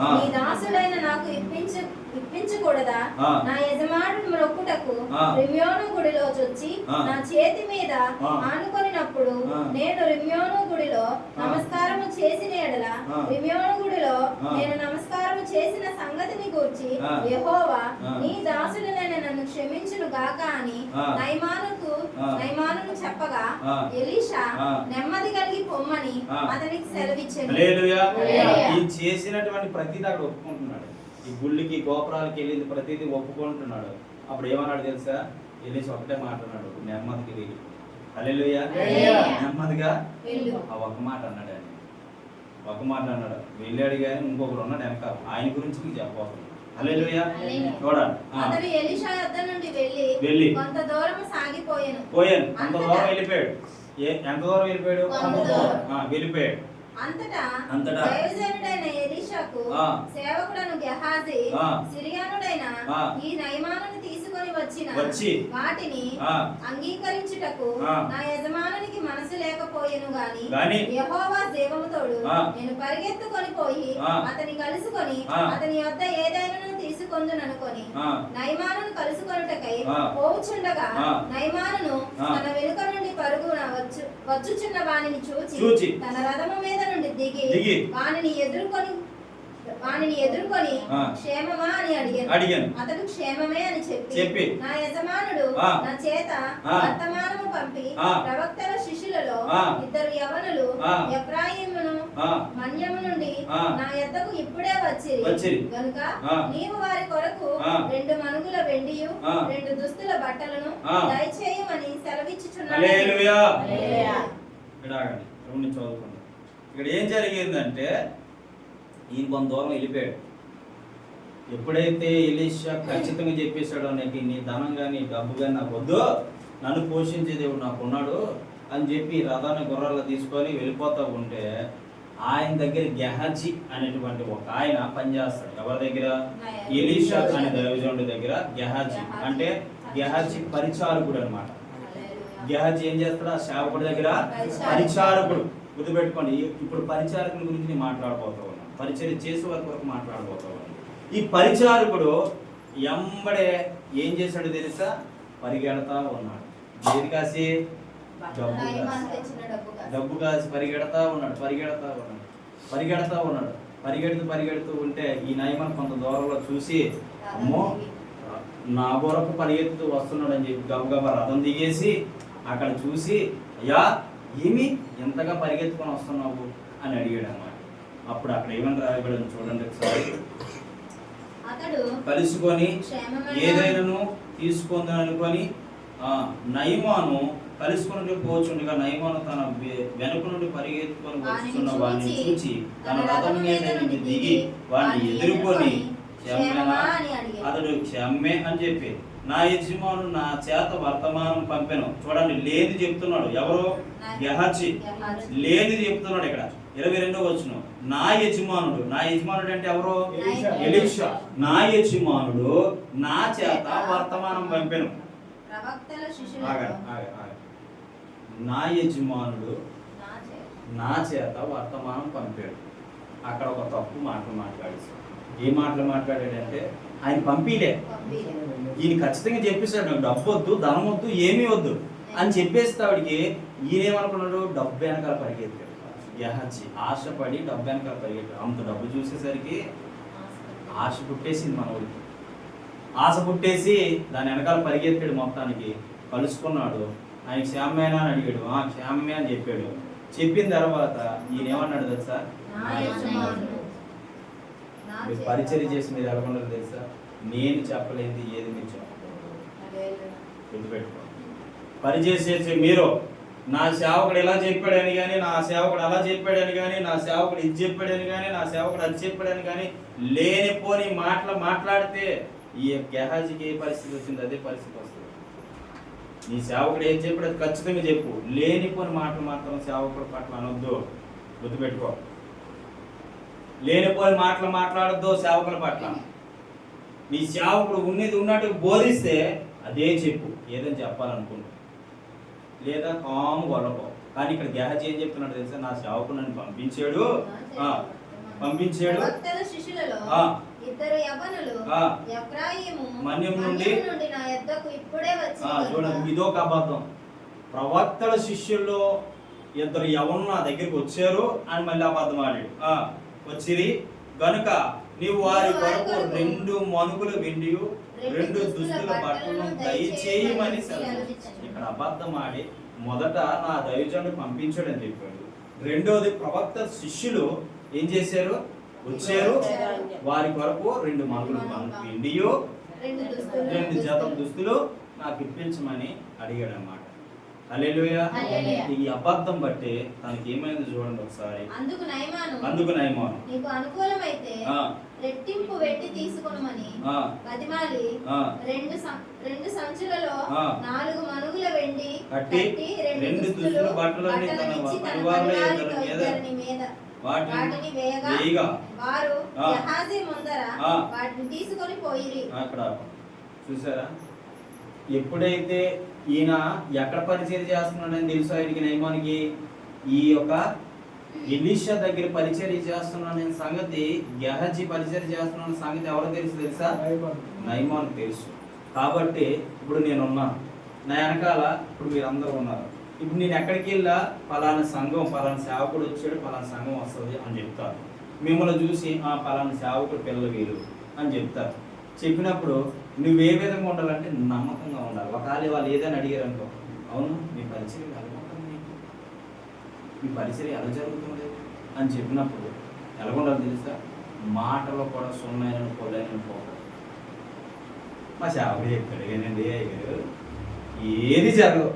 నీ దాసుడైన నాకు ఇప్పించు ఇప్పించకూడదా. నా యజమానుడు మొక్కుటకు. రిమ్యోను గుడిలో చొచ్చి. నా చేతి మీద. ఆనుకొనినప్పుడు. నేను రిమ్యోను గుడిలో నమస్కారము చేసిన ఎడల. రిమ్యోను గుడిలో. నేను నమస్కారము చేసిన సంగతిని గూర్చి. యెహోవా. నీ దాసుడనైన నన్ను క్షమించును గాక అని. నైమానుకు. నైమానును చెప్పగా. ఎలీషా. నెమ్మది కలిగి పొమ్మని. అతనికి. హల్లెలూయా. ఈ చేసినటువంటి ప్రతిదీ అక్కడ ఒప్పుకుంటున్నాడు ఈ గుళ్ళకి గోపురాలకి వెళ్ళింది ప్రతిదీ ఒప్పుకుంటున్నాడు అప్పుడు ఏమన్నాడు తెలుసా వెళ్ళేసి ఒకటే మాట అన్నాడు నెమ్మదికి వెళ్ళి హల్లెలూయా. నెమ్మదిగా ఆ ఒక మాట అన్నాడు ఒక మాట అన్నాడు. వెళ్ళాడు కానీ ఇంకొకరు ఉన్నాడు వెనక ఆయన గురించి హల్లెలూయా. హల్లెలూయా. చూడండి. వెళ్ళి వెళ్ళి. కొంత దూరం సాగిపోయాను. పోయాను. అంత దూరం వెళ్ళిపోయాడు. ఏ ఎంత దూరం వెళ్ళిపోయాడు? వెళ్ళిపోయాడు. అంతటా అంతటా. దైవజనుడైన ఎలీషాకు ఆ. సేవకుడను గెహాజీ. సిరియానుడైన. ఈ వచ్చిన వచ్చి. వాటిని. అంగీకరించుటకు. నా యజమానునికి మనసు లేకపోయెను గాని యెహోవా దేవముతోడు. నేను పరిగెత్తుకొని పోయి. అతని కలుసుకొని. అతని యొద్ద ఏదైనా తీసుకొందుననుకొని ఆ. నయమానును కలుసుకొనుటకై. పోవుచుండగా ఆ. తన వెనుక నుండి పరుగున వచ్చు వచ్చుచున్న వానిని చూచి. తన రథము మీద నుండి దిగి దిగి. వానిని ఎదుర్కొని వానిని ఎదుర్కొని. క్షేమమా అని అడిగాను అడిగాను అతడు క్షేమమే అని చెప్పి చెప్పి. నా యజమానుడు. నా చేత. వర్తమానము పంపి. ప్రవక్తల శిష్యులలో. ఇద్దరు యవనులు. ఎఫ్రాయిమును. మన్యము నుండి. నా యొద్దకు ఇప్పుడే వచ్చిరి. గనుక. నీవు వారి కొరకు. రెండు మనుగుల వెండియు. రెండు దుస్తుల బట్టలను. దయచేయమని సెలవిచ్చుచున్నాను ఇక్కడ ఏం జరిగిందంటే ఈయన కొంత దూరం వెళ్ళిపోయాడు. ఎప్పుడైతే ఎలీషా ఖచ్చితంగా చెప్పేశాడో నీకు నీ ధనం కానీ డబ్బు కానీ నాకు వద్దు నన్ను పోషించే దేవుడు నాకు ఉన్నాడు అని చెప్పి రథాన్ని గుర్రాలు తీసుకొని వెళ్ళిపోతా ఉంటే ఆయన దగ్గర గెహజీ అనేటువంటి ఒక ఆయన పనిచేస్తాడు ఎవరి దగ్గర? ఎలీషా అనే దైవజనుడి దగ్గర గెహాజీ. అంటే గెహాజీ పరిచారకుడు అనమాట. గెహాజీ ఏం చేస్తాడు? ఆ సేవకుడి దగ్గర పరిచారకుడు. గుర్తుపెట్టుకోండి ఇప్పుడు పరిచారకుల గురించి నేను మాట్లాడబోతా పరిచయం చేసే వారి వరకు మాట్లాడబోతా ఈ పరిచారకుడు ఎంబడే ఏం చేశాడు తెలుసా? పరిగెడతా ఉన్నాడు. ఏది కాసి? డబ్బు డబ్బు కాసి. పరిగెడతా ఉన్నాడు పరిగెడతా ఉన్నాడు పరిగెడతా ఉన్నాడు. పరిగెడుతూ పరిగెడుతూ ఉంటే ఈ నయమన్ కొంత దూరంలో చూసి అమ్మో నా కొరకు పరిగెత్తుతూ వస్తున్నాడు అని చెప్పి గబగబా రథం దిగేసి అక్కడ చూసి అయ్యా ఏమి? ఎంతగా పరిగెత్తుకొని వస్తున్నావు? అని అడిగాడు అప్పుడు అక్కడ ఏమని రాయబడి చూడండి ఒకసారి. కలుసుకొని క్షేమమైన ఏదైనాను తీసుకుందని అనుకొని ఆ నయమాను కలుసుకుని పోచుండగా నయమాను తన వెనుక నుండి పరిగెత్తుకొని వస్తున్న వాడిని చూచి, తన రథం మీద దిగి వాడిని ఎదుర్కొని. అతడు క్షమ్మే అని చెప్పి నా యజమాను నా చేత వర్తమానం పంపెను. చూడండి లేని చెప్తున్నాడు ఎవరు? గెహాజీ. లేని చెప్తున్నాడు ఇక్కడ. ఇరవై రెండో వచ్చును నా యజమానుడు నా యజమానుడు అంటే ఎవరు? ఎలీషా. నా యజమానుడు నా చేత వర్తమానం పంపెను. నా యజమానుడు నా చేత. వర్తమానం పంపాడు అక్కడ ఒక తప్పు మాటలు మాట్లాడేశాడు. ఏ మాటలు మాట్లాడాడంటే ఆయన పంపిలే. ఈయన ఖచ్చితంగా చెప్పేశాడు డబ్బు వద్దు ధనం వద్దు ఏమీ వద్దు అని చెప్పేస్తే ఆవిడికి ఈయనేమనుకున్నాడు? డబ్బు వెనకాల పరిగెత్తాడు. గెహజీ ఆశపడి డబ్బు వెనకాల పరిగెత్తాడు అంత డబ్బు చూసేసరికి ఆశ పుట్టేసింది మన ఊరికి. ఆశ పుట్టేసి దాని వెనకాల పరిగెత్తాడు మొత్తానికి. కలుసుకున్నాడు. ఆయన క్షేమమేనా అని అడిగాడు. ఆ క్షేమమే అని చెప్పాడు. చెప్పిన తర్వాత ఈయన ఏమన్నాడు తెలుసా? మీరు. పరిచయం చేసి మీరు ఎలా ఉండదు తెలుసా? నేను చెప్పలేనిది ఏది మీరు చెప్పకూడదు. గుర్తుపెట్టుకో. పరిచయం చేసే మీరు నా సేవకుడు ఎలా చెప్పాడని కానీ నా సేవకుడు అలా చెప్పాడని కానీ నా సేవకుడు ఇది చెప్పాడని కానీ నా సేవకుడు అది చెప్పాడని కానీ లేనిపోని మాటలు మాట్లాడితే ఈ గెహాజీకి ఏ పరిస్థితి వచ్చింది? అదే పరిస్థితి వస్తుంది. నీ సేవకుడు ఏం చెప్పాడు అది ఖచ్చితంగా చెప్పు. లేనిపోని మాటలు మాత్రం సేవకుడు పట్ల అనొద్దు. గుర్తుపెట్టుకో. లేనిపోని మాటలు మాట్లాడద్దు సేవకుల పట్ల. నీ సేవకుడు ఉన్నది ఉన్నట్టు బోధిస్తే అదే చెప్పు. ఏదని చెప్పాలనుకుంటు లేదా కాము గొల్లపో కానీ ఇక్కడ గెహజీ ఏం చెప్తున్నాడు తెలుసా? నా సేవకుడు నన్ను పంపించాడు. పంపించాడు. ఇద్దరు. ఎఫ్రాయిము మన్యం నుండి మన్యం నుండి నా యొద్దకు ఇప్పుడే వచ్చి ఆ, చూడండి ఇదొక అబద్ధం. ప్రవక్తల శిష్యుల్లో ఇద్దరు ఎవరు నా దగ్గరికి వచ్చారు అని మళ్ళీ అబద్ధం ఆడాడు. ఆ, వచ్చిరి. గనుక నీవు వారి కొరకు రెండు మనుకులు వెండి రెండు దుస్తుల బట్టలను దయచేయమని. ఇక్కడ అబద్ధం ఆడి మొదట నా దైవజనుడు పంపించాడని చెప్పాడు. రెండోది ప్రవక్త శిష్యులు ఏం చేశారు? వచ్చారు. వారి కొరకు రెండు మనుకులు వెండియో రెండు జతం దుస్తులు. నాకు ఇప్పించమని అడిగాడు హల్లెలూయా. ఈ అబద్ధం బట్టి తనకి ఏమైంది చూడండి ఒకసారి. అందుకు నయమాను. అందుకు నయమాను. నీకు అనుకూలమైతే రెట్టింపు వెట్టి తీసుకొనమని బతిమాలి. రెండు రెండు సంచులలో. నాలుగు మనుగుల వెండి కట్టి రెండు దుస్తులు తన పరివారంలో మీద వాటిని వేయగా వారు ముందర. వాటిని తీసుకొని పోయిరి. అక్కడ చూసారా? ఎప్పుడైతే ఈయన ఎక్కడ పరిచయం చేస్తున్నాడని తెలుసు ఆయనకి నయమానికి ఈ యొక్క ఎలీషా దగ్గర పరిచర్య చేస్తున్నాడనే సంగతి గెహజీ పరిచర్య చేస్తున్నాడనే సంగతి ఎవరు తెలుసు తెలుసా? నయమాన్. తెలుసు. కాబట్టి ఇప్పుడు నేను ఉన్నాను నా వెనకాల ఇప్పుడు మీరందరూ ఉన్నారు. ఇప్పుడు నేను ఎక్కడికి వెళ్ళా? పలానా సంఘం పలానా సేవకుడు వచ్చాడు పలానా సంఘం వస్తుంది అని చెప్తారు. మిమ్మల్ని చూసి ఆ పలానా సేవకుడు పిల్లలు వీరు అని చెప్తారు. చెప్పినప్పుడు నువ్వు ఏ విధంగా ఉండాలంటే నమ్మకంగా ఉండాలి. ఒకవేళ వాళ్ళు ఏదైనా అడిగారు అనుకో అవును మీ పరిచయం? మీ పరిచయం ఎలా జరుగుతుంది? అని చెప్పినప్పుడు ఎలా ఉండాలి తెలుసా? మాటలో కూడా సున్నైన పొలైన పోవాలి మా సేవకుడు చెప్తాడు ఏనండి అయ్యారు ఏది? జరగదు.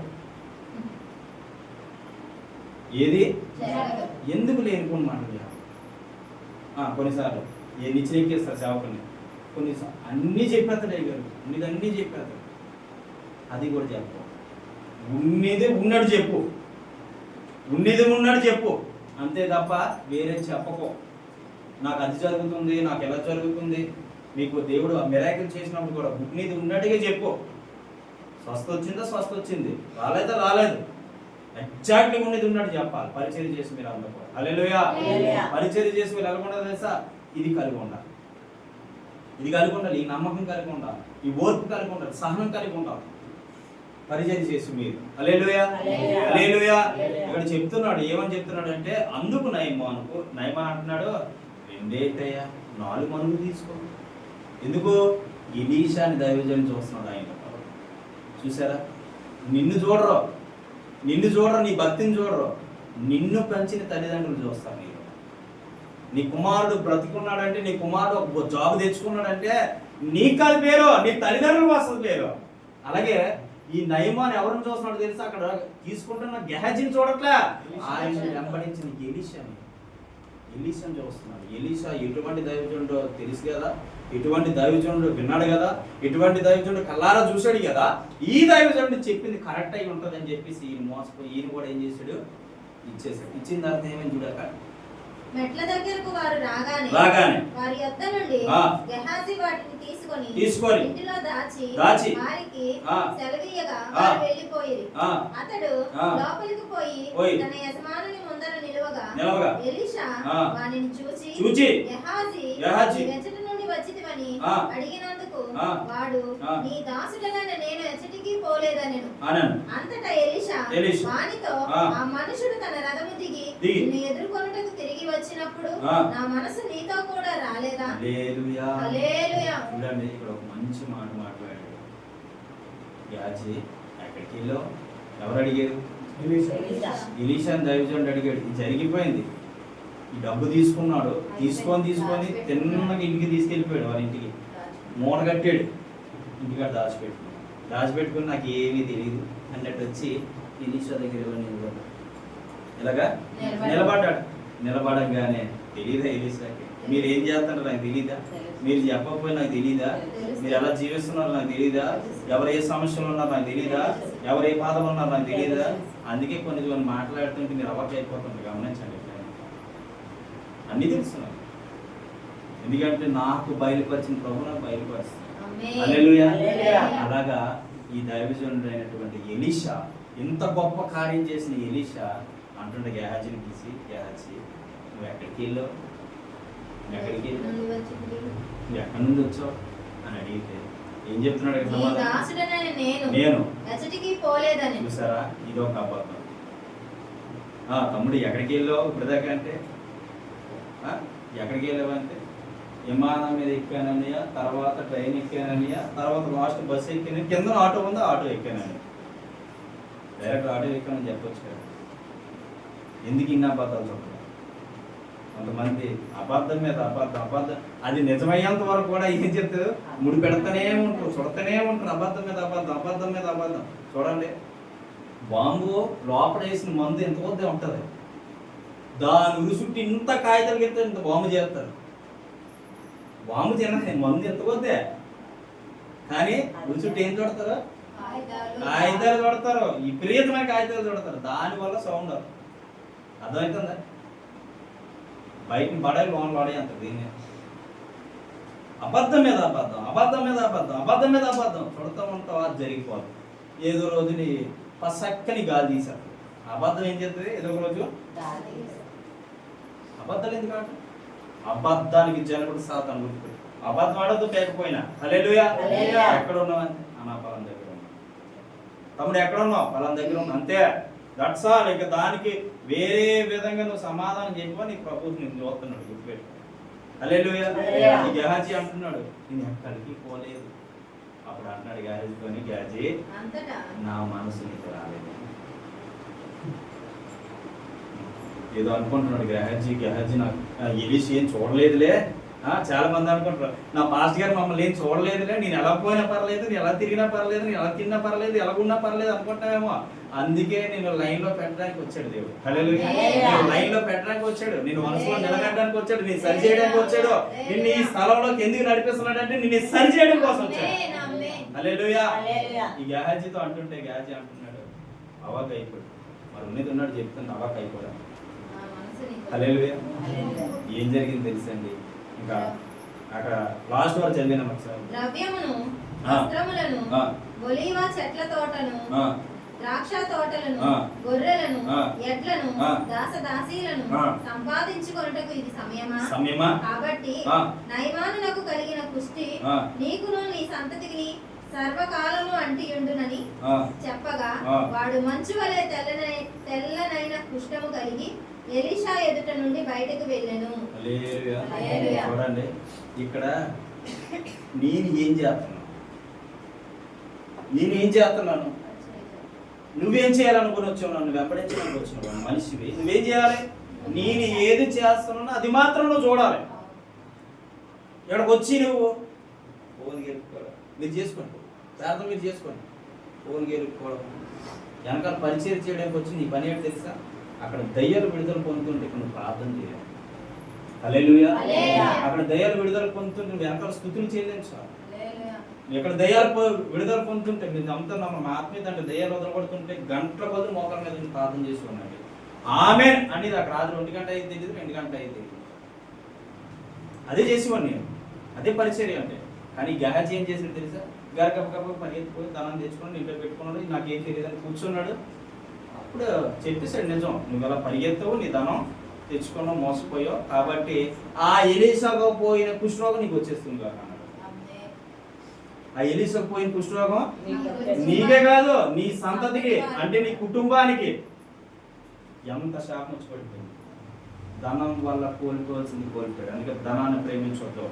ఏది. ఎందుకు లేనిపోని మాటలు కొన్నిసార్లు ఏ నిశ్చయిస్తారు సేవకుని కొన్ని అన్నీ చెప్పేస్తాడు అయ్యారు ఉన్నది అన్నీ చెప్పేస్తాడు. అది కూడా చెప్పు. ఉన్నది ఉన్నట్టు చెప్పు. ఉన్నది ఉన్నట్టు చెప్పు. అంతే తప్ప వేరే చెప్పకో. నాకు అది జరుగుతుంది నాకు ఎలా జరుగుతుంది మీకు దేవుడు మిరాకిల్ చేసినప్పుడు కూడా ఉన్నది ఉన్నట్టుగా చెప్పు. స్వస్థ వచ్చిందా స్వస్థ వచ్చింది? రాలేదా రాలేదు. ఎగ్జాక్ట్లీ ఉన్నది ఉన్నట్టు చెప్పాలి. పరిచయం చేసి మీరు అందరూ హల్లెలూయా. పరిచయం చేసి మీరు ఎలా ఉండాలి తెలుసా? ఇది కలిగి ఉండాలి. ఇది కలిగి ఉండాలి ఈ నమ్మకం కలిగి ఉండాలి ఈ ఓర్పు కలిగి ఉండాలి సహనం కలిగి ఉండాలి. పరిచయం చేసి మీరు. హల్లెలూయా. ఇక్కడ చెప్తున్నాడు ఏమని చెప్తున్నాడు అంటే అందుకు నయమానుకు నయమాన్ అంటున్నాడు రెండేటయ్యా? నాలుగు మనుగు తీసుకో. ఎందుకు? ఇలీషాని దైవజనం చూస్తున్నాడు ఆయన. చూసారా? నిన్ను చూడరు. నిన్ను చూడరు నీ భక్తిని చూడరు. నిన్ను పెంచిన తల్లిదండ్రులు చూస్తారు మీరు నీ కుమారుడు బ్రతికున్నాడంటే నీ కుమారుడు ఒక జాబ్ తెచ్చుకున్నాడంటే నీ కాదు పేరు నీ తల్లిదండ్రులకు వస్తుంది పేరు అలాగే ఈ నయమాన్ని ఎవరిని చూస్తున్నాడు తెలుసా? అక్కడ తీసుకుంటున్న గెహజీని చూడట్లే. ఆయన వెంబడించిన ఎలీషాని. ఎలీషాని చూస్తున్నాడు. ఎలీషా ఎటువంటి దైవజనుడో తెలుసు కదా? ఎటువంటి దైవజనుడు విన్నాడు కదా? ఎటువంటి దైవజనుడు కల్లారా చూశాడు కదా? ఈ దైవజనుడు చెప్పింది కరెక్ట్ అయి ఉంటుంది అని చెప్పేసి ఈయన మోసపోయి ఈయన కూడా ఏం చేశాడు? ఇచ్చేసాడు ఇచ్చిన తర్వాత ఏమైంది చూడక? మెట్ల దగ్గరకు వారు రాగానే రాగానే వారి యొద్ద నుండి. గెహాజీ వాటిని తీసుకొని తీసుకొని ఇంటిలో దాచి దాచి వారికి. సెలవీయగా. వారు వెళ్ళిపోయిరి ఆ, అతడు. లోపలికి పోయి. తన యజమానుని ముందర నిలువగా నిలవగా. ఎలీషా. వానిని చూచి చూచి గెహాజీ గెహాజీ. "నీ ఎచ్చటి నుండి వచ్చితివని ఆ. వాడు. నీ దాసుడనైన నేను ఎచ్చటికి పోలేదనెను. అంతటా ఎలీషా. వానితో ఆ. మనుషుడు తన రథము దిగి. నిన్ను ఎదుర్కొనుటకు తిరిగి వచ్చినప్పుడు ఆ. నా మనసు నీతో కూడా రాలేదా? హల్లెలూయా. హల్లెలూయా. చూడండి ఇక్కడ ఒక మంచి మాట మాట్లాడాడు. యాజీ ఎక్కడికి వెళ్ళావు? ఎవరు అడిగారు? ఇలీషాన్ దైవజనుడు అడిగాడు. ఇది జరిగిపోయింది. ఈ డబ్బు తీసుకున్నాడు. తీసుకొని తీసుకొని తిన్నగా ఇంటికి తీసుకెళ్ళిపోయాడు వాళ్ళ ఇంటికి. మూట కట్టాడు. ఇంటికాడ దాచిపెట్టుకున్నాడు. దాచిపెట్టుకుని నాకు ఏమీ తెలియదు అన్నట్టు వచ్చి ఇలీషా దగ్గర నిలబడ్డాడు. ఇలాగా నిలబడ్డాడు. నిలబడంగానే తెలియదా ఇలీషాకి మీరు ఏం చేస్తారో నాకు తెలియదా మీరు చెప్పకపోయి నాకు తెలియదా మీరు ఎలా జీవిస్తున్నారో నాకు తెలియదా ఎవరు ఏ సమస్యలు ఉన్నారో నాకు తెలియదా ఎవరు ఏ బాధలు ఉన్నారో నాకు తెలియదా అందుకే కొన్ని కొన్ని మాట్లాడుతుంటే మీరు అవాక్ అయిపోతుంది గమనించండి. అన్నీ తెలుస్తున్నాయి. ఎందుకంటే నాకు బయలుపరిచిన ప్రభు నాకు. హల్లెలూయా. అలాగా ఈ దైవజనుడు అయినటువంటి ఎలీషా ఇంత గొప్ప కార్యం చేసిన ఎలీషా అంటుండే గేహాజీని తీసి గేహాజీ నువ్వు ఎక్కడికి వెళ్ళావు? ఎక్కడికి నువ్వు ఎక్కడి నుండి వచ్చావు? అని అడిగితే ఏం చెప్తున్నాడు నేను చూసారా? ఇది ఒక అబద్ధం. తమ్ముడు ఎక్కడికి వెళ్ళావు? ఇప్పటిదాకా అంటే? ఆ, ఎక్కడికి వెళ్ళావు అంటే? విమానం మీద ఎక్కానన్నయ్య తర్వాత ట్రైన్ ఎక్కానన్నయ్య తర్వాత లాస్ట్ బస్సు ఎక్కాను కింద ఆటో ఉందో ఆటో ఎక్కానని డైరెక్ట్ ఆటో ఎక్కానని చెప్పొచ్చు కదా. ఎందుకు ఇన్ని అబద్ధాలు చెప్పడం కొంతమంది అబద్ధం మీద అబద్ధం అబద్ధం. అది నిజమయ్యేంత వరకు కూడా ఏం చెప్తారు? ముడి పెడతానే ఉంటారు చుడతానే ఉంటారు. అబద్ధం మీద అబద్ధం అబద్ధం మీద అబద్ధం. చూడండి. బాంబు లోపల వేసిన మందు ఎంత కొద్ది ఉంటుంది? దాని ఉరుసుట్టి ఇంత కాగితాలు కింద ఇంత బాంబు చేస్తారు. బాంబు తిన మందు ఎంత కొద్దే కానీ ఉరుసుట్టి ఏం చూడతారు? కాగితాలు. చూడతారు. విపరీతమైన కాగితాలు చూడతారు. దానివల్ల సౌండ్ అర్థమవుతుందా? బయట పడాలి లోన్ పడే అంత దీన్ని. అబద్ధం మీద అబద్ధం అబద్ధం మీద అబద్ధం అబద్ధం మీద అబద్ధం. చూడతా ఉంటావు అది జరిగిపోదు. ఏదో రోజు నీ పసక్కని గాలి తీశారు. అబద్ధం ఏం చేస్తుంది? ఏదో ఒక రోజు అబద్ధాలు ఎందుకు ఆట అబద్ధానికి జనకుడు సాతాను గుర్తుపెట్టు అబద్ధం ఆడద్దు పేకపోయినా. హల్లెలూయా. ఎక్కడ ఉన్నావు అన్న పలాన్ దగ్గర ఉన్నా తమ్ముడు ఎక్కడ ఉన్నావు పలాన్ దగ్గర ఉన్నా అంతే. దట్స్ ఆల్ ఇక దానికి వేరే విధంగా నువ్వు సమాధానం చెప్పిపో నీకు ప్రభు నేను చూస్తున్నాడు గుర్తుపెట్టు. ఈ గహాజీ అంటున్నాడు నేను ఎక్కడికి పోలేదు. అప్పుడు అంటున్నాడు గాజీ. అంతటా? నా మనసు నీకు రాలేదు. ఏదో అనుకుంటున్నాడు గ్రహజీ గ్రహజీ నాకు ఎలిసి ఏం చూడలేదులే. ఆ, చాలా మంది అనుకుంటారు నా పాస్ట్ గారు మమ్మల్ని ఏం చూడలేదులే. నేను ఎలా పోయినా పర్లేదు నేను ఎలా తిరిగినా పర్లేదు నేను ఎలా తిన్నా పర్లేదు ఎలా ఉన్నా పర్లేదు అనుకుంటావేమో. అందుకే నేను లైన్లో పెట్టడానికి వచ్చాడు దేవుడు. నేను లైన్లో పెట్టడానికి వచ్చాడు. నేను మనసులో నిలబెట్టడానికి వచ్చాడు. నేను సరి చేయడానికి వచ్చాడు. నిన్ను ఈ స్థలంలోకి ఎందుకు నడిపిస్తున్నాడు అంటే నిన్ను సరి చేయడం కోసం వచ్చాడు. హల్లెలూయా. ఈ గ్యాహాజీతో అంటుంటే గ్యాహాజీ అంటున్నాడు అవాక్ అయిపోయాడు మరి ఉన్నది ఉన్నాడు చెప్తుంది అవాక్ అయిపోయాడు హల్లెలూయా. ఏం జరిగింది తెలుసండి ఇంకా అక్కడ లాస్ట్ వరకు చదివినాం ద్రవ్యమును. వస్త్రములను. ఒలీవ చెట్ల తోటను ద్రాక్ష తోటలను. గొర్రెలను. ఎడ్లను ఆ. దాసదాసీలను ఆ. సంపాదించుకొనుటకు ఇది సమయమా సమయమా కాబట్టి ఆ. నైమానునకు కలిగిన పుష్టి ఆ. నీకును నీ సంతతికి సర్వకాలము అంటియుండునని చెప్పగా. వాడు మంచు వలె తెల్లనై తెల్లనైన కుష్టము కలిగి ఎలీషా ఎదుట నుండి బయటకు వెళ్ళెను. చూడండి ఇక్కడ నేను ఏం చేస్తున్నాను? నేను ఏం చేస్తున్నాను? నువ్వేం చేయాలనుకుని వచ్చావు? నన్ను వెంబడించడానికి వచ్చినావు మనిషివి. నువ్వేం చేయాలి? నేను ఏది చేస్తున్నానో అది మాత్రం నువ్వు చూడాలి. ఇక్కడికి వచ్చి నువ్వు. మీరు చేసుకోండి. ప్రార్థన మీరు చేసుకోండి. ఫోన్ గెలుపుకోవడం వెనకాల పరిచయం చేయడానికి వచ్చి నీ పని ఏంటి తెలుసా? అక్కడ దయ్యాలు విడుదల పొందుతుంటే ఇక్కడ నువ్వు ప్రార్థన చేయాలి. హల్లెలూయా. అక్కడ దయ్యాలు విడుదల పొందుతుంటే నువ్వు వెనకాల స్థుతులు చేయలేంచాలి ఎక్కడ దయ్యాలు పొ- విడుదల పొందుతుంటే మీరు నమ్ముతున్నా మా ఆత్మీయత అంటే దయ్యాలు వదలబడుతుంటే గంటల కొద్ది మోకాల మీద ప్రార్థన చేసి ఉండండి ఆమె అనేది అక్కడ రాత్రి ఒంటి గంట అయితే తెలియదు రెండు గంట అయితే అదే చేసేవాడిని నేను. అదే పరిచర్య అంటే. కానీ గహజీ ఏం చేసాడు తెలుసా? గారి కప్ప కప్ప పరిగెత్తిపోయి ధనం తెచ్చుకొని ఇంట్లో పెట్టుకున్నాడు. నాకేం తెలియదు అని కూర్చున్నాడు. అప్పుడు చెప్పేశాడు నిజం నువ్వు అలా పరిగెత్తవు నీ ధనం తెచ్చుకున్నావు మోసపోయావు కాబట్టి ఆ ఎలీసాగా పోయిన కుష్ఠరోగం నీకు వచ్చేస్తుంది కాక అన్నాడు. ఆ ఎలీసా పోయిన కుష్ఠరోగం నీకే కాదు నీ సంతతికి అంటే నీ కుటుంబానికి. ఎంత శాపం వచ్చి పడిపోయింది. ధనం వల్ల కోల్పోవాల్సింది కోల్పోయాడు. అందుకే ధనాన్ని ప్రేమించవద్దు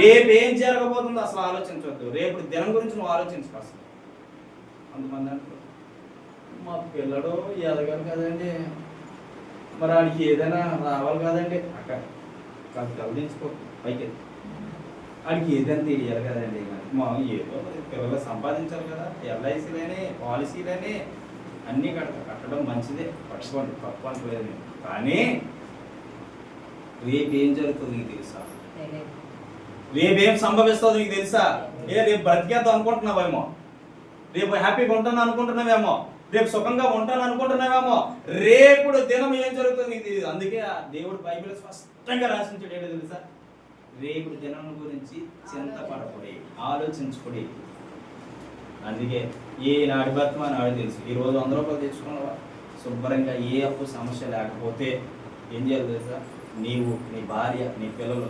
రేపు ఏం జరగబోతుందో అసలు ఆలోచించవద్దు రేపు దినం గురించి నువ్వు ఆలోచించు అసలు. అంతమంది అంటారు మా పిల్లడు ఎదగాలి కదండి. మరి ఆడికి ఏదైనా రావాలి కదండి. అక్కడ కాదు గమనించుకో పైకి ఆడికి ఏదైనా తెలియాలి కదండి. మా ఏదో పిల్లలు సంపాదించాలి కదా. ఎల్ఐసీలని పాలసీలని అన్నీ కట్ట కట్టడం మంచిదే. పట్టుకోండి. తప్పు అంటలేదు నేను. కానీ రేపు ఏం జరుగుతుంది తెలుసా? రేపేం సంభవిస్తుందో నీకు తెలుసా? ఏ రేపు బ్రతికేద్దాం అనుకుంటున్నావేమో? రేపు హ్యాపీగా ఉంటాను అనుకుంటున్నావేమో? రేపు సుఖంగా ఉంటాను అనుకుంటున్నావేమో? రేపుడు దినం ఏం జరుగుతుంది నీకు తెలియదు అందుకే ఆ దేవుడు బైబిల్ స్పష్టంగా రాసించాడు. ఏంటో తెలుసా? రేపుడు దినం గురించి చింతపడకూడి ఆలోచించుకుడి. అందుకే ఏ నాడి బతుమా నాడు తెలుసు. ఈ రోజు వంద రూపాయలు తెచ్చుకున్నావా శుభ్రంగా ఏ అప్పు సమస్య లేకపోతే ఏం చేయాలి తెలుసా? నీవు నీ భార్య నీ పిల్లలు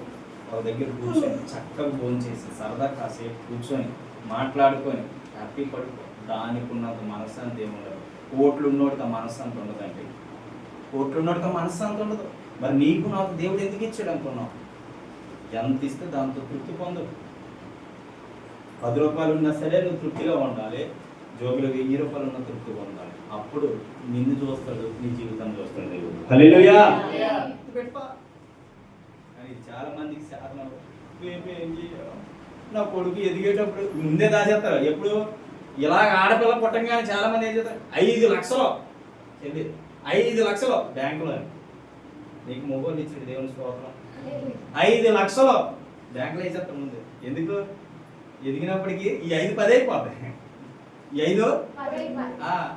ఒక దగ్గర కూర్చొని చక్కగా భోజనం చేసి సరదా కాసేపు కూర్చొని మాట్లాడుకొని హ్యాపీ పడుకో. దానికి ఉన్నంత మనశ్శాంతి ఏమి ఉండదు కోట్లు ఉన్నోడికి ఆ మనశ్శాంతి ఉండదండి. కోట్లు ఉన్నోడికి ఆ మనశ్శాంతి ఉండదు. మరి నీకు నాకు దేవుడు ఎందుకు ఇచ్చాడు అనుకున్నావు? ఎంత ఇస్తే దాంతో తృప్తి పొందు. పది రూపాయలు ఉన్నా సరే నువ్వు తృప్తిగా ఉండాలి. జోబులో వెయ్యి రూపాయలు ఉన్న తృప్తిగా ఉండాలి. అప్పుడు నిన్ను చూస్తాడు నీ జీవితం చూస్తాడు దేవుడు. కానీ చాలా మందికి చేయాలి నా కొడుకు ఎదిగేటప్పుడు ముందే దాచేస్తారు. ఎప్పుడు ఇలాగ ఆడపిల్ల పుట్టంగానే చాలా మంది ఏం చేస్తారు? ఐదు లక్షలు. చెల్లి ఐదు లక్షలు బ్యాంకులో. నీకు మొబైల్ ఇచ్చాడు దేవుని స్తోత్రం. ఐదు లక్షలు బ్యాంకులో వేసేస్తాం ముందు. ఎందుకు? ఎదిగినప్పటికీ ఈ ఐదు పది అయిపోతాయి. ఈ ఐదు? ఆ,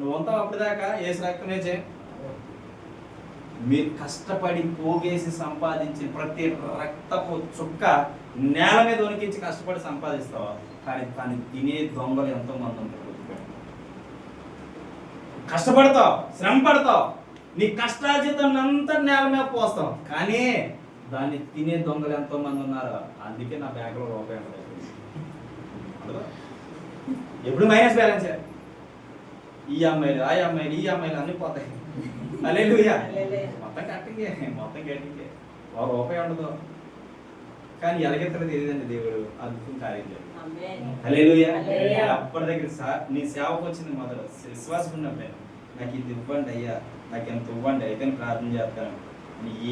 నువ్వు ఉంటావు అప్పటిదాకా ఏ రక్తమే చే మీరు కష్టపడి పోగేసి సంపాదించిన ప్రతి రక్తపు చుక్క నేల మీద ఉనికించి కష్టపడి సంపాదిస్తావా? కానీ కానీ తినే దొంగలు ఎంతో మంది ఉంటారు కష్టపడతావు శ్రమ పడతావు నీ కష్టార్జితం అంతా నేల మీద పోస్తావు. కానీ దాన్ని తినే దొంగలు ఎంతో మంది ఉన్నారు. అందుకే నా బ్యాంకులో రూపాయి ఉండదు. ఎప్పుడు మైనస్ బ్యాలెన్స్ ఈ అమ్మాయిలు ఆ అమ్మాయిలు ఈ అమ్మాయిలు అన్ని పోతాయి. అలే మొత్తం కట్టింగే మొత్తం కట్టింగే ఒక రూపాయి ఉండదు. కానీ ఎలాగెత్తలో తెలియదండి దేవుడు? అద్భుతం కార్యం. అప్పటి దగ్గర నీ సేవకు వచ్చింది మొదలు విశ్వాసం ఉన్నప్పుడే నాకు ఇది ఇవ్వండి అయ్యా. నాకు ఎంత ఇవ్వండి అయితే ప్రార్థన చేస్తాను.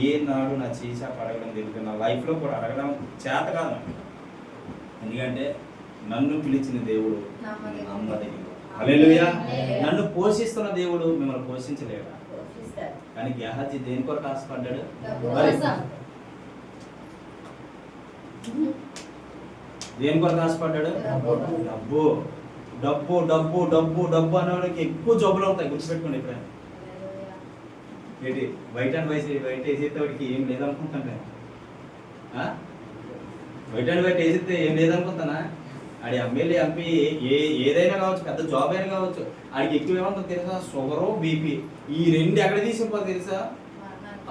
ఏ నాడు నా చేసా అడగడం తెలియదు నా లైఫ్లో కూడా అడగడం చేత కాదు ఎందుకంటే నన్ను పిలిచిన దేవుడు నమ్మదగిన. హల్లెలూయా. నన్ను పోషిస్తున్న దేవుడు మిమ్మల్ని పోషించలేడా. కానీ గెహాజీ దేని కొరకు ఆశపడ్డాడు. దేని కొరకు ఆశపడ్డాడు? డబ్బు. డబ్బు డబ్బు డబ్బు డబ్బు అనేవాడికి ఎక్కువ జబ్బులు ఉంటాయి గుర్తుపెట్టుకోండి ఎప్పుడైనా ఏంటి? వైట్ అండ్ వైట్ వైట్ వేసేటోడికి ఏం లేదనుకుంటాను వైట్ అండ్ వైట్ వేసితే ఏం లేదనుకుంటానా? ఆడి ఎమ్మెల్యే ఎంపీ ఏ ఏదైనా కావచ్చు పెద్ద జాబ్ అయినా కావచ్చు ఆడికి ఎక్కువ ఏమంటుందో తెలుసా? Sugar BP. ఈ రెండు ఎక్కడ తీసిపోదు తెలుసా?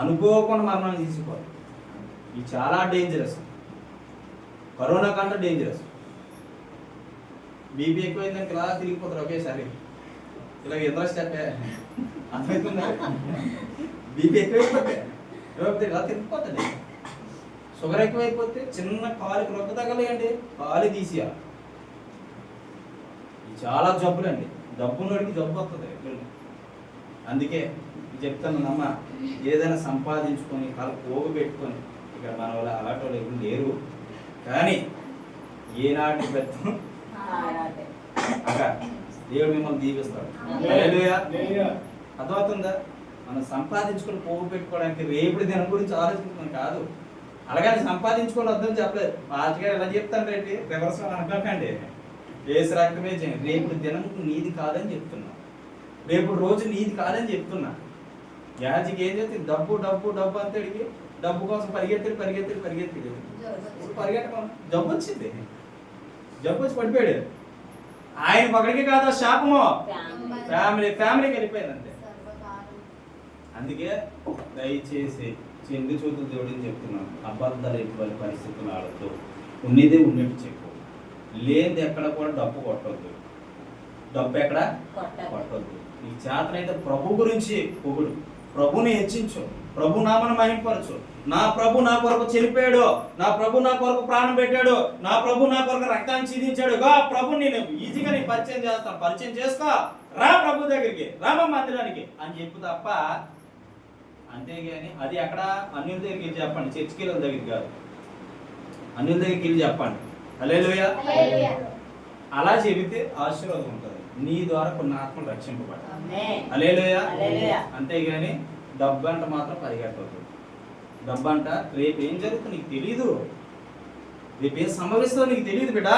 అనుకోకుండా మరణం తీసిపోదు ఇది చాలా డేంజరస్ కరోనా కంటే డేంజరస్ బీపీ ఎక్కువైందంటే ఇలా తిరిగిపోతారు ఒకేసారి. ఇలా ఇతర స్టెప్పే అర్థమవుతుందా బీపీ ఎక్కువైపోతే ఇలా తిరిగిపోతుంది. షుగర్ ఎక్కువైపోతే చిన్న కాలుకి రొక్క తగలేయండి కాలు తీసేయాలి. చాలా జబ్బులండి. డబ్బున్నోడికి జబ్బు వస్తుంది అందుకే చెప్తాను అమ్మ ఏదైనా సంపాదించుకొని కాలు పోగు పెట్టుకొని ఇక్కడ మన వాళ్ళ అలాంటి వాళ్ళు ఎవరు లేరు. కానీ ఏనాటి పెద్ద అక్క దేవుడు మిమ్మల్ని దీవిస్తాడు. హల్లెలూయా. అర్థమవుతుందా? మనం సంపాదించుకొని పోగు పెట్టుకోవడానికి రేపటి దినం గురించి ఆలోచించడం కాదు. అలాగని సంపాదించుకొని వద్దని చెప్పలేదు. పాతిగా ఎలా చెప్తాను రేపు రివర్స్ అనుకోకండి వేసి రకమే చేయండి. రేపు దినం నీది కాదని చెప్తున్నా. రేపు రోజు నీది కాదని చెప్తున్నా. యాజికి ఏం చేస్తే డబ్బు డబ్బు డబ్బు అంతడికి డబ్బు కోసం పరిగెత్తి పరిగెత్తి పరిగెత్తి ఇప్పుడు జబ్బు వచ్చింది. జబ్బు వచ్చి పడిపోయాడు. ఆయన ఒకడికి కాదా శాపము. ఫ్యామిలీ ఫ్యామిలీకి వెళ్ళిపోయింది అంతే అందుకే దయచేసి చెంది చూతులు దేవుడిని చెప్తున్నాను. అబద్ధాలు ఇవ్వాలి పరిస్థితులు ఆడద్దు. ఉన్నదే ఉన్నట్టు చెప్పు. లేనిది ఎక్కడ కూడా డబ్బు కొట్టొద్దు. డబ్బు ఎక్కడ? కొట్టొద్దు. నీ చేతనైతే ప్రభు గురించి పొగుడు. ప్రభుని హెచ్చించు. ప్రభు నామను మహింపరచు. నా ప్రభు నా కొరకు చనిపోయాడు నా ప్రభు నా కొరకు ప్రాణం పెట్టాడు. నా ప్రభు నా కొరకు రక్తాన్ని ఛీదించాడు. గా ప్రభు నేను ఈజీగా నీకు పరిచయం చేస్తాను. పరిచయం చేసుకో. రా ప్రభు దగ్గరికి. రామ మందిరానికి. అని చెప్పు తప్ప అంతేగాని అది అక్కడ అన్యుల దగ్గరికి వెళ్ళి చెప్పండి. చర్చికి దగ్గరికి కాదు. అన్యుల దగ్గరికి వెళ్ళి చెప్పండి. హల్లెలూయా. అలా చెబితే ఆశీర్వాదం ఉంటుంది. నీ ద్వారా కొన్ని ఆత్మలు. హల్లెలూయా. హల్లెలూయా. అంతేగాని డబ్బు అంట మాత్రం పరిగెట్టవద్దు డబ్బు అంట రేపు ఏం జరుగుతుందో నీకు తెలియదు రేపు ఏం సంభవిస్తుందో నీకు తెలియదు బిడ్డ.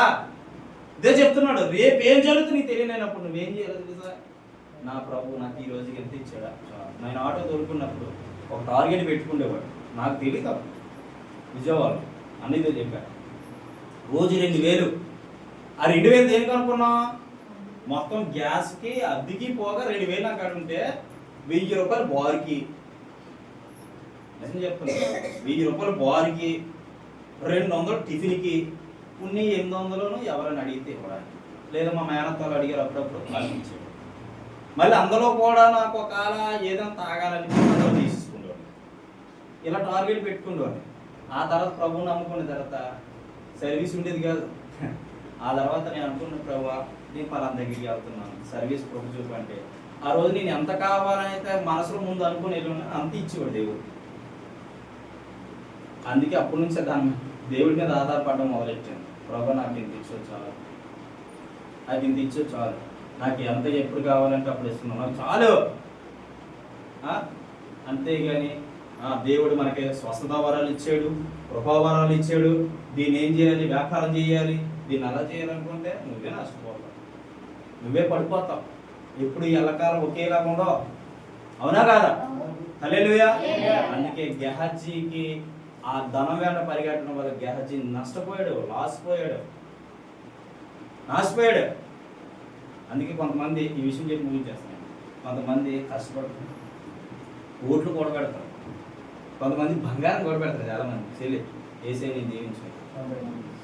ఇదే చెప్తున్నాడు. రేపు ఏం జరుగుతుందో నీకు తెలియనప్పుడు నువ్వేం చేయాలి తెలుసా? నా ప్రభు నాకు ఈ రోజుకి ఎంత ఇచ్చాడా. నేను ఆటో తోలుకున్నప్పుడు ఒక టార్గెట్ పెట్టుకునేవాడు. నాకు తెలియదు అప్పుడు. విజయవాడ అన్నయ్యతో చెప్పాను రోజు రెండు వేలు. ఆ రెండు వేలు దేనికి అనుకున్నాం? మొత్తం గ్యాస్కి అద్దెకి పోగా రెండు వేలు నాకు అక్కడ ఉంటే వెయ్యి రూపాయలు బారుకి. నిజం చెప్తున్నా వెయ్యి రూపాయలు బారుకి. రెండు వందలు టిఫిన్కి. ఉన్ని ఎనిమిది వందలను ఎవరైనా అడిగితే ఇవ్వడానికి. లేదా మా మేనత్తాలు అడిగారు అప్పుడప్పుడు. వాళ్ళకి మళ్ళీ అందులో కూడా నాకు ఒకవేళ ఏదైనా తాగాలని అందులో తీసుకుంటాడు ఇలా టార్గెట్ పెట్టుకుంటాడు ఆ తర్వాత ప్రభువుని నమ్ముకున్న తర్వాత సర్వీస్ ఉండేది కాదు. ఆ తర్వాత నేను అనుకున్న ప్రభు నేను పలానా దగ్గరికి వెళ్తున్నాను. సర్వీస్ ప్రభు చూపు అంటే ఆ రోజు నేను ఎంత కావాలనైతే అయితే మనసులో ముందు అనుకుని వెళ్ళి అంత ఇచ్చేవాడు దేవుడు. అందుకే అప్పటి నుంచే దాన్ని దేవుడి మీద ఆధారపడడం మొదలెట్టాను. ప్రభు నాకు ఇంత ఇచ్చో చాలు. నాకు ఇంత ఇచ్చో చాలు. నాకు ఎంత ఎప్పుడు కావాలంటే అప్పుడు ఇస్తున్నాను నాకు చాలు. అంతేగాని దేవుడు మనకి స్వస్థత వరాలు ఇచ్చాడు కృపావరాలు ఇచ్చాడు. దీన్ని ఏం చేయాలి? వ్యాపారం చేయాలి. దీన్ని అలా చేయాలనుకుంటే నువ్వే నష్టపోతావు. నువ్వే పడిపోతావు. ఎప్పుడు ఈ ఎల్లకాలం ఒకేలాగా ఉండవు. అవునా కాదా? హలేలుయా అందుకే గెహజీకి ఆ ధనం వెంట పరిగెట్టడం వల్ల గెహజీ నష్టపోయాడు లాస్ పోయాడు నాసిపోయాడు అందుకే కొంతమంది ఈ విషయం చెప్పి ముగించేస్తాను. కొంతమంది కష్టపడుతున్నారు. ఓట్లు కూడబెడతారు కొంతమంది బంగారం కూడబెడతారు చాలా మంది చెల్లి ఏసే నేను దీవించాను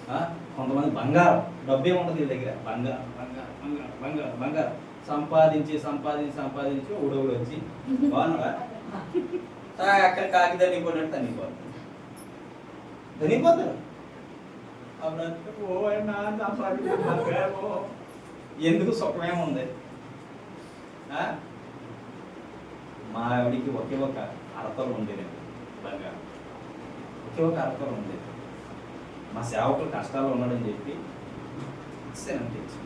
ఆ? కొంతమంది బంగారం డబ్బే ఉంటుంది వీళ్ళ దగ్గర. బంగారం బంగారం బంగారం బంగారం బంగారం. సంపాదించి సంపాదించి సంపాదించి ఉడవుడు వచ్చి బాగున్నావా ఆ, అక్కడ కాకి తనిపోయినట్టు తనిపోతారు తనిపోతారు. ఎందుకు సుఖమేముంది ఆ? మా ఆవిడికి ఒకే ఒక అరతలు ఉండేది బంగారం ఒకే ఒక అర్థం ఉండేది మా సేవకులు కష్టాలు ఉన్నాడని చెప్పి ఇచ్చానంటే ఇచ్చాను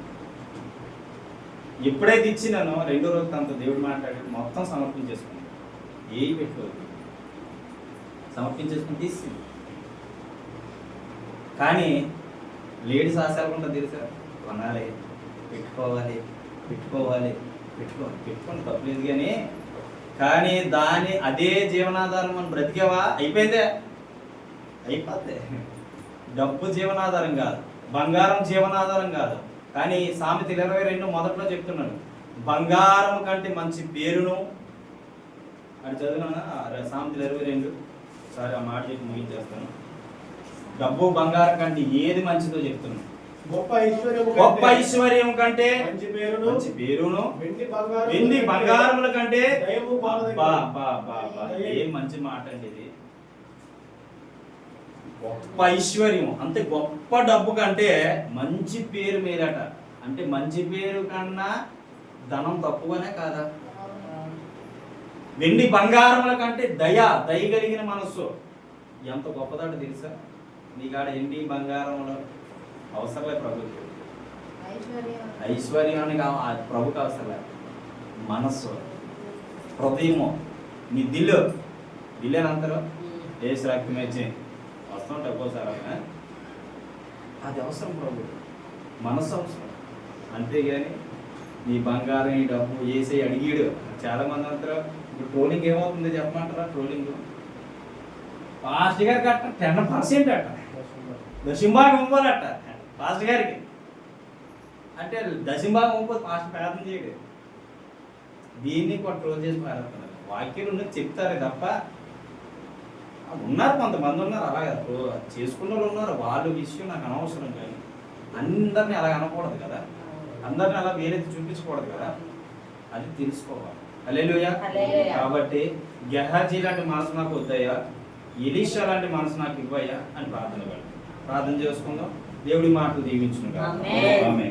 ఎప్పుడైతే ఇచ్చినానో రెండో రోజు తనతో దేవుడు మాట్లాడి మొత్తం సమర్పించేసుకున్నాను ఏ పెట్టుకోదు సమర్పించేసుకుని తీసింది. కానీ లేడీస్ ఆశాలు ఉంటుంది తెలుసా? కొనాలి పెట్టుకోవాలి పెట్టుకోవాలి పెట్టుకోవాలి పెట్టుకోండి తప్పలేదు కానీ కానీ దాని అదే జీవనాధారం మనం బ్రతికేవా? అయిపోయిందే. అయిపోతే. డబ్బు జీవనాధారం కాదు. బంగారం జీవనాధారం కాదు. కానీ సామెత ఇరవై రెండు మొదట్లో చెప్తున్నాడు. బంగారం కంటే మంచి పేరును అది చదివినా సామెతలు ఇరవై రెండు. సరే ఆ మాట చెప్పి ముగించేస్తాను. డబ్బు బంగారం కంటే ఏది మంచిదో చెప్తున్నాను గొప్ప ఐశ్వర్యం కంటే మంచి పేరును పేరును వెండి బంగారం వెండి బంగారముల కంటే ఏం మంచి మాట అండి ఇది. గొప్ప ఐశ్వర్యం అంటే గొప్ప డబ్బు కంటే మంచి పేరు మీదట. అంటే మంచి పేరు కన్నా ధనం తక్కువనే కాదా? వెండి బంగారముల కంటే దయ దయ కలిగిన మనస్సు. ఎంత గొప్పదట తెలుసా? నీకాడ ఎండి బంగారములు అవసరలే ప్రభుత్వం ఐశ్వర్యం. ఐశ్వర్యానికి ఆ- ఆ ప్రభుకి అవసరం లేదు మనస్సు. హృదయము. నీ దిల్లు. దిల్లేనంతరు ఏసు రక్తమేచి వస్తుంటాయి ఒక్కోసారి? అది అవసరం ప్రభు. మనస్సు అవసరం. అంతేగాని నీ బంగారం ఈ డబ్బు వేసి అడిగాడు. చాలా మంది అంటారు ఇప్పుడు ట్రోలింగ్ ఏమవుతుంది? చెప్పమంటారా? ట్రోలింగ్? పాస్ట్ గారికి అట్ట టెన్ పర్సెంట్ అట్ట. దశంభాగం ఇవ్వాలట. పాస్ట్ గారికి. అంటే దశంభాగం ఇవ్వకపోతే పాస్ట్ ప్రార్థన చేయడు. దీన్ని కంట్రోల్ చేసి పారేస్తున్నారు వాక్యం ఉన్నది చెప్తారే తప్ప ఉన్నారు కొంతమంది ఉన్నారు అలాగే చేసుకున్న వాళ్ళు ఉన్నారు వాళ్ళ విషయం నాకు అనవసరం కానీ అందరిని అలా అనకూడదు కదా. అందరిని అలా వేరే చూపించకూడదు కదా. అది తెలుసుకోవాలి. హల్లెలూయా. కాబట్టి గెహాజీ లాంటి మనసు నాకు వద్దయ్యా ఎలీషా లాంటి మనసు నాకు ఇవ్వయ్యా అని ప్రార్థన పెడతాం. ప్రార్థన చేసుకుందాం. దేవుడి మాటలు దీవించును ఆమేన్. ఆమె